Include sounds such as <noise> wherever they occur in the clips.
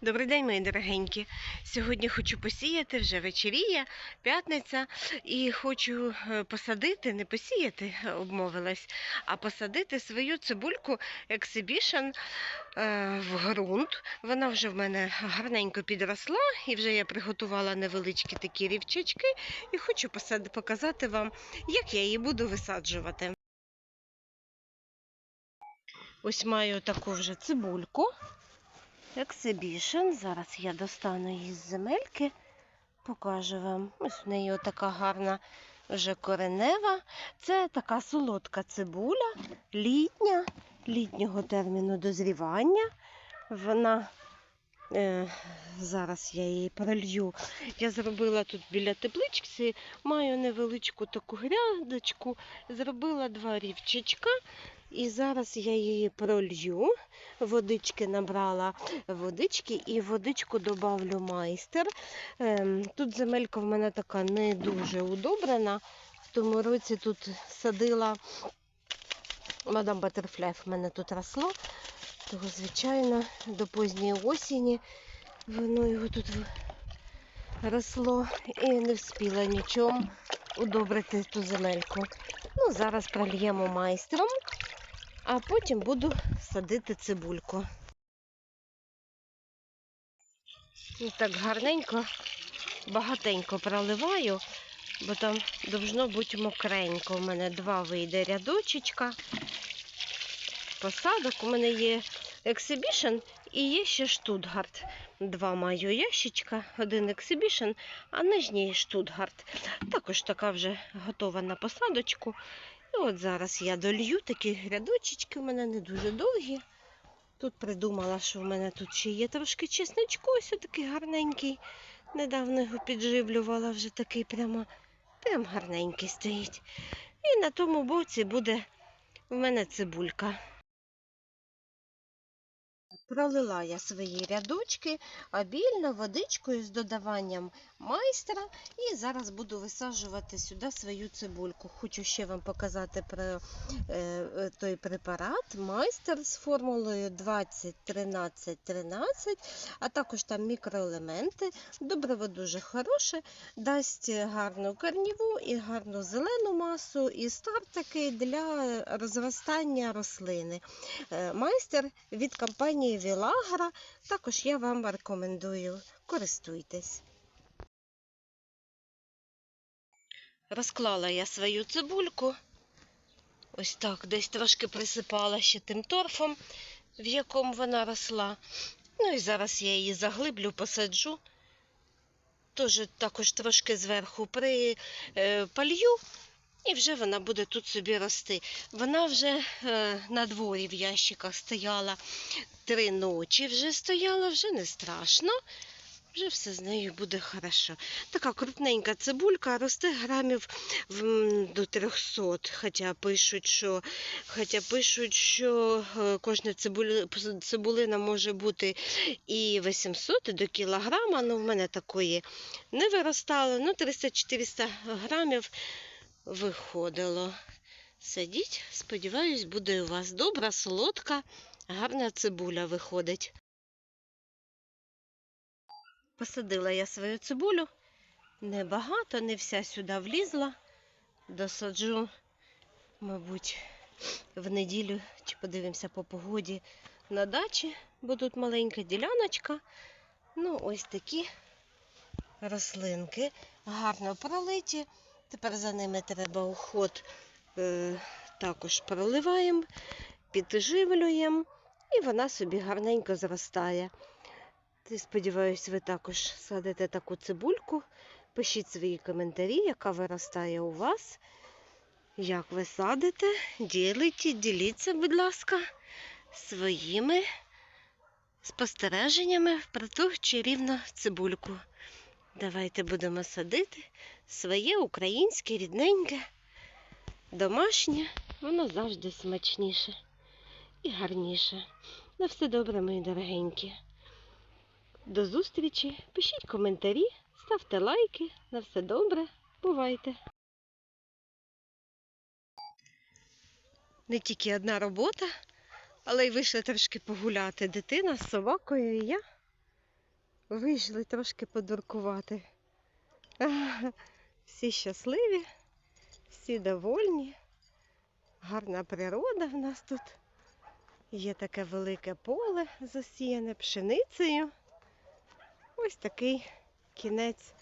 Добрий день, мої дорогенькі. Сьогодні хочу посіяти, вже вечеріє, п'ятниця, і хочу е, посадити, не посіяти, е, обмовилась, а посадити свою цибульку Exhibition е, в ґрунт. Вона вже в мене гарненько підросла, і вже я приготувала невеличкі такі рівчачки, і хочу показати вам, як я її буду висаджувати. Ось маю таку вже цибульку. Exhibition. Зараз я достану її з земельки, покажу вам. Ось в неї така гарна вже коренева. Це така солодка цибуля, літня, літнього терміну дозрівання. Вона е, зараз я її пролью. Я зробила тут біля теплички, маю невеличку таку грядочку, зробила два рівчачка. І зараз я її пролью. Водички набрала водички і водичку добавлю майстер. Ем, Тут земелька в мене така не дуже удобрена. В тому році тут садила мадам Батерфляй в мене тут росло. Того, звичайно, до поздньої осені воно його тут росло і не вспіла нічого удобрити ту земельку. Ну, зараз прольємо майстром, а потім буду садити цибульку. І так гарненько, багатенько проливаю, бо там должно бути мокренько. У мене два вийде рядочечка. Посадок у мене є Exhibition і є ще Штутгарт. Два маю ящичка, один Exhibition, а нижній Штутгарт. Також така вже готова на посадочку. І от зараз я долью такі рядочечки, у мене не дуже довгі. Тут придумала, що в мене тут ще є трошки чесночку, ось такий гарненький. Недавно його підживлювала, вже такий прямо, прям гарненький стоїть. І на тому боці буде в мене цибулька. Пролила я свої рядочки обільно водичкою з додаванням майстра. І зараз буду висаджувати сюди свою цибульку. Хочу ще вам показати про е, е, той препарат майстер з формулою 20 13 13, а також там мікроелементи. Добриво дуже хороше, дасть гарну корніву і гарну зелену масу, і старт такий для розростання рослини. Е, Майстер від компанії Вілагра. Також я вам рекомендую. Користуйтесь. Розклала я свою цибульку. Ось так, десь трошки присипала ще тим торфом, в якому вона росла. Ну і зараз я її заглиблю, посаджу. Також трошки зверху припалью, і вже вона буде тут собі рости. Вона вже е, на дворі в ящиках стояла три ночі, вже стояла, вже не страшно. Вже все з нею буде хорошо. Така крупненька цибулька росте грамів до 300. Хоча пишуть, що, хоча пишуть, що е, кожна цибули, цибулина може бути і 800 і до кілограма. Ну, в мене такої не виростало. Ну, 300-400 грамів виходило. Садіть, сподіваюсь, буде у вас добра, солодка, гарна цибуля виходить. Посадила я свою цибулю. Небагато, не вся сюди влізла. Досаджу, мабуть, в неділю, чи подивимося по погоді на дачі, бо тут маленька діляночка. Ну, ось такі рослинки гарно пролиті. Тепер за ними треба уход е, також проливаємо, підживлюємо, і вона собі гарненько зростає. Сподіваюсь, ви також садите таку цибульку. Пишіть свої коментарі, яка виростає у вас. Як ви садите, ділите, діліться, будь ласка, своїми спостереженнями про ту чарівну цибульку. Давайте будемо садити своє українське, рідненьке, домашнє, воно завжди смачніше і гарніше. На все добре, мої дорогенькі. До зустрічі. Пишіть коментарі, ставте лайки. На все добре. Бувайте. Не тільки одна робота, але й вийшла трошки погуляти дитина з собакою і я. Вийшли трошки подуркувати. <laughs> Всі щасливі, всі довольні. Гарна природа в нас тут. Є таке велике поле засіяне пшеницею. Ось такий кінець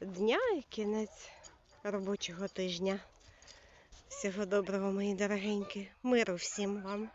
дня і кінець робочого тижня. Всього доброго, мої дорогенькі. Миру всім вам.